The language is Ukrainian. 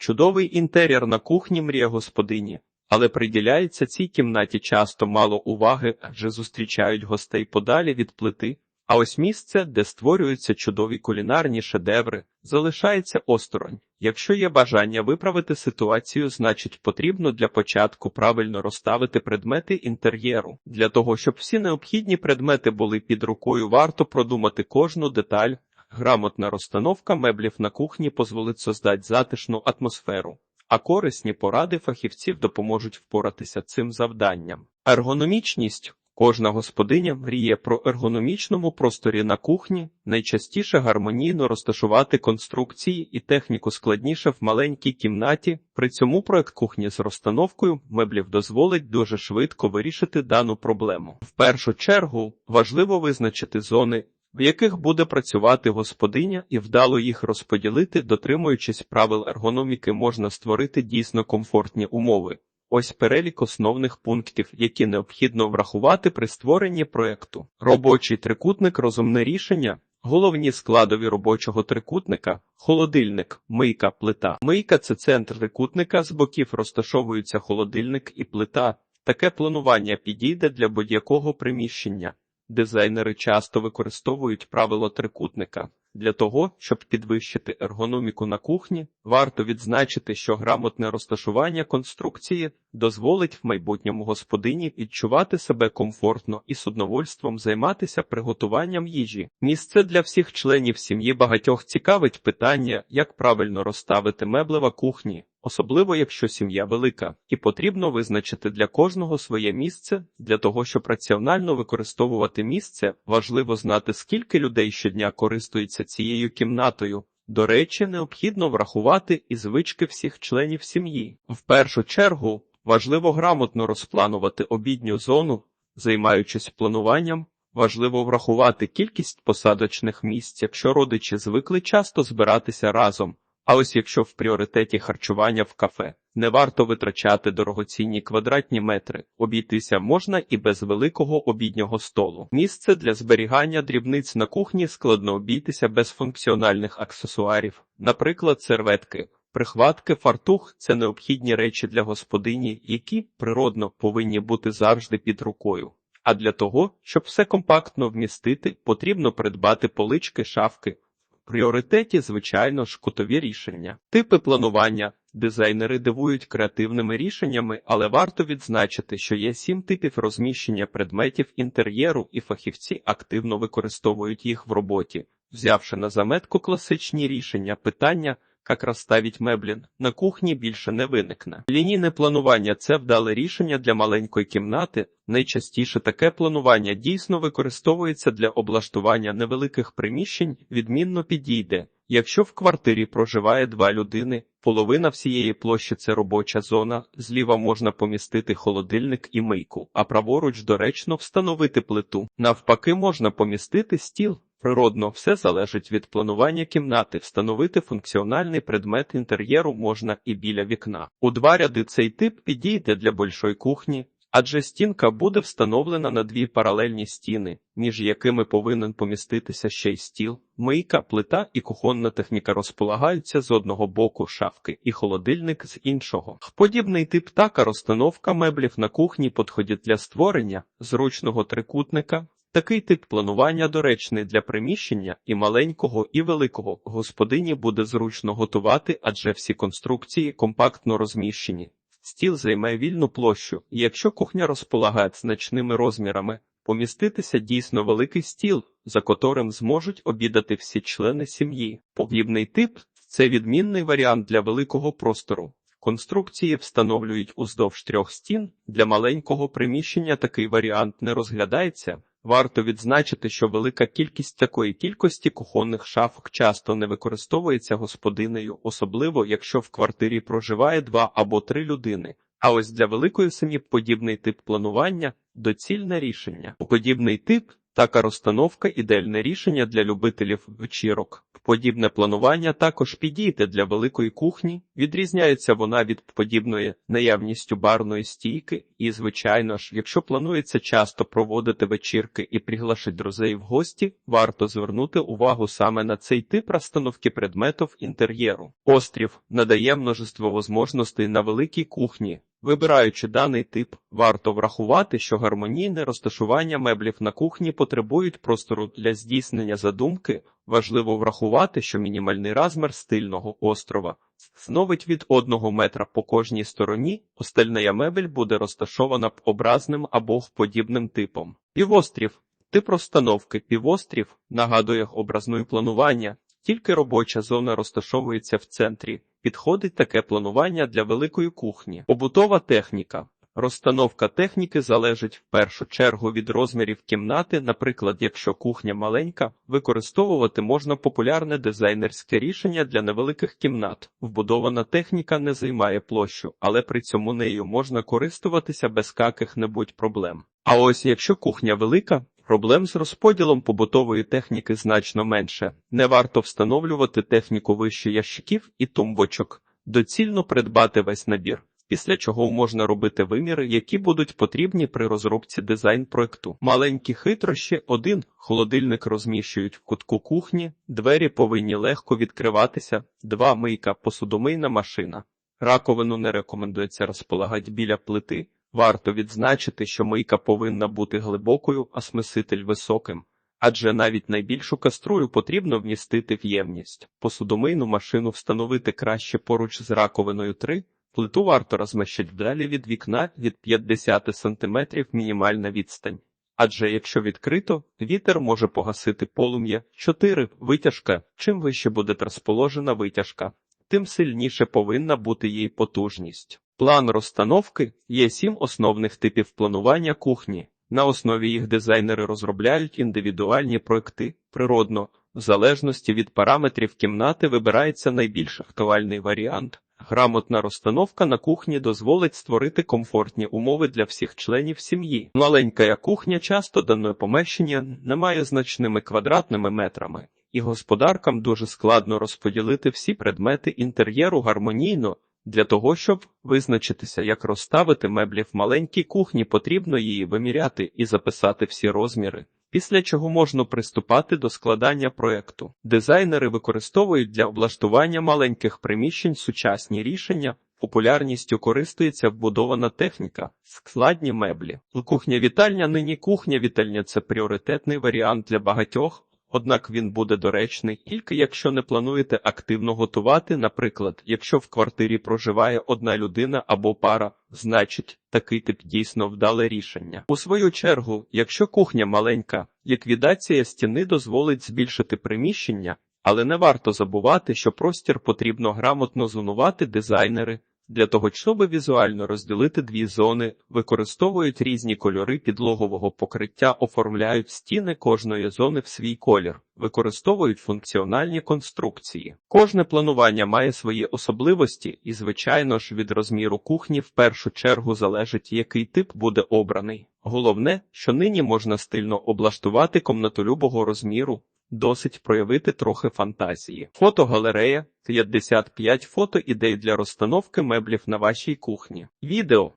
Чудовий інтер'єр на кухні мрія господині, але приділяється цій кімнаті часто мало уваги, адже зустрічають гостей подалі від плити. А ось місце, де створюються чудові кулінарні шедеври, залишається осторонь. Якщо є бажання виправити ситуацію, значить потрібно для початку правильно розставити предмети інтер'єру. Для того, щоб всі необхідні предмети були під рукою, варто продумати кожну деталь. Грамотна розстановка меблів на кухні дозволить создати затишну атмосферу, а корисні поради фахівців допоможуть впоратися цим завданням. Ергономічність Кожна господиня мріє про ергономічному просторі на кухні, найчастіше гармонійно розташувати конструкції і техніку складніше в маленькій кімнаті. При цьому проект кухні з розстановкою меблів дозволить дуже швидко вирішити дану проблему. В першу чергу важливо визначити зони, в яких буде працювати господиня, і вдало їх розподілити, дотримуючись правил ергономіки, можна створити дійсно комфортні умови. Ось перелік основних пунктів, які необхідно врахувати при створенні проекту. Робочий трикутник розумне рішення. Головні складові робочого трикутника холодильник, мийка, плита. Мийка це центр трикутника, з боків розташовуються холодильник і плита. Таке планування підійде для будь-якого приміщення. Дизайнери часто використовують правило трикутника. Для того, щоб підвищити ергономіку на кухні, варто відзначити, що грамотне розташування конструкції дозволить в майбутньому господині відчувати себе комфортно і з удовольством займатися приготуванням їжі. Місце для всіх членів сім'ї багатьох цікавить питання, як правильно розставити меблева кухні. Особливо якщо сім'я велика, і потрібно визначити для кожного своє місце. Для того, щоб раціонально використовувати місце, важливо знати, скільки людей щодня користуються цією кімнатою. До речі, необхідно врахувати і звички всіх членів сім'ї. В першу чергу важливо грамотно розпланувати обідню зону, займаючись плануванням. Важливо врахувати кількість посадочних місць, якщо родичі звикли часто збиратися разом. А ось якщо в пріоритеті харчування в кафе, не варто витрачати дорогоцінні квадратні метри, обійтися можна і без великого обіднього столу. Місце для зберігання дрібниць на кухні складно обійтися без функціональних аксесуарів, наприклад, серветки. Прихватки, фартух це необхідні речі для господині, які природно повинні бути завжди під рукою. А для того, щоб все компактно вмістити, потрібно придбати полички, шафки пріоритеті, звичайно ж, кутові рішення. Типи планування. Дизайнери дивують креативними рішеннями, але варто відзначити, що є сім типів розміщення предметів інтер'єру, і фахівці активно використовують їх в роботі, взявши на заметку класичні рішення питання. Як розставить меблін на кухні більше не виникне. Лінійне планування це вдале рішення для маленької кімнати. Найчастіше таке планування дійсно використовується для облаштування невеликих приміщень, відмінно підійде. Якщо в квартирі проживає два людини, половина всієї площі це робоча зона, зліва можна помістити холодильник і мийку, а праворуч доречно встановити плиту. Навпаки, можна помістити стіл. Природно, все залежить від планування кімнати. Встановити функціональний предмет інтер'єру можна і біля вікна. У два ряди цей тип підійде для большої кухні, адже стінка буде встановлена на дві паралельні стіни, між якими повинен поміститися ще й стіл, мийка, плита і кухонна техніка розполагаються з одного боку шафки і холодильник з іншого. Подібний тип така розстановка меблів на кухні підходить для створення зручного трикутника. Такий тип планування доречний для приміщення і маленького, і великого господині буде зручно готувати, адже всі конструкції компактно розміщені. Стіл займе вільну площу, і якщо кухня розполагає значними розмірами, поміститися дійсно великий стіл, за котрим зможуть обідати всі члени сім'ї. Подібний тип це відмінний варіант для великого простору. Конструкції встановлюють уздовж трьох стін. Для маленького приміщення такий варіант не розглядається. Варто відзначити, що велика кількість такої кількості кухонних шафок часто не використовується господинею, особливо якщо в квартирі проживає два або три людини. А ось для великої сім'ї подібний тип планування доцільне рішення. Подібний тип така розстановка ідеальне рішення для любителів вечірок. Подібне планування також підійде для великої кухні, відрізняється вона від подібної наявністю барної стійки, і, звичайно ж, якщо планується часто проводити вечірки і приглашати друзей в гості, варто звернути увагу саме на цей тип розстановки предметів інтер'єру. Острів надає множество можливостей на великій кухні. Вибираючи даний тип, варто врахувати, що гармонійне розташування меблів на кухні потребують простору для здійснення задумки. Важливо врахувати, що мінімальний розмір стильного острова становить від 1 метра по кожній стороні, остальна мебель буде розташована образним або подібним типом. Півострів Тип розстановки півострів нагадує образне планування, тільки робоча зона розташовується в центрі. Підходить таке планування для великої кухні. Побутова техніка. Розстановка техніки залежить в першу чергу від розмірів кімнати. Наприклад, якщо кухня маленька, використовувати можна популярне дизайнерське рішення для невеликих кімнат. Вбудована техніка не займає площу, але при цьому нею можна користуватися без каких-небудь проблем. А ось якщо кухня велика, Проблем з розподілом побутової техніки значно менше. Не варто встановлювати техніку вище ящиків і тумбочок. Доцільно придбати весь набір, після чого можна робити виміри, які будуть потрібні при розробці дизайн-проекту. Маленькі хитрощі, один холодильник розміщують в кутку кухні, двері повинні легко відкриватися, два мийка, посудомийна машина. Раковину не рекомендується розполагати біля плити. Варто відзначити, що мийка повинна бути глибокою, а смеситель високим, адже навіть найбільшу каструлю потрібно вмістити в ємність. Посудомийну машину встановити краще поруч з раковиною 3, плиту варто розміщати далі від вікна від 50 см мінімальна відстань. Адже якщо відкрито, вітер може погасити полум'я 4. Витяжка. Чим вище буде розположена витяжка, тим сильніше повинна бути її потужність. План розстановки є сім основних типів планування кухні. На основі їх дизайнери розробляють індивідуальні проекти. Природно, в залежності від параметрів кімнати вибирається найбільш актуальний варіант. Грамотна розстановка на кухні дозволить створити комфортні умови для всіх членів сім'ї. Маленька кухня часто дане помещення не має значними квадратними метрами, і господаркам дуже складно розподілити всі предмети інтер'єру гармонійно. Для того, щоб визначитися, як розставити меблі в маленькій кухні, потрібно її виміряти і записати всі розміри, після чого можна приступати до складання проекту. Дизайнери використовують для облаштування маленьких приміщень сучасні рішення. Популярністю користується вбудована техніка, складні меблі. Кухня-вітальня нині кухня-вітальня це пріоритетний варіант для багатьох. Однак він буде доречний тільки якщо не плануєте активно готувати. Наприклад, якщо в квартирі проживає одна людина або пара, значить такий тип дійсно вдале рішення. У свою чергу, якщо кухня маленька, ліквідація стіни дозволить збільшити приміщення, але не варто забувати, що простір потрібно грамотно зонувати дизайнери. Для того, щоб візуально розділити дві зони, використовують різні кольори підлогового покриття, оформляють стіни кожної зони в свій колір, використовують функціональні конструкції. Кожне планування має свої особливості, і, звичайно ж, від розміру кухні в першу чергу залежить, який тип буде обраний. Головне, що нині можна стильно облаштувати комнату любого розміру. Досить проявити трохи фантазії. Фотогалерея 55 фото ідей для розстановки меблів на вашій кухні. Відео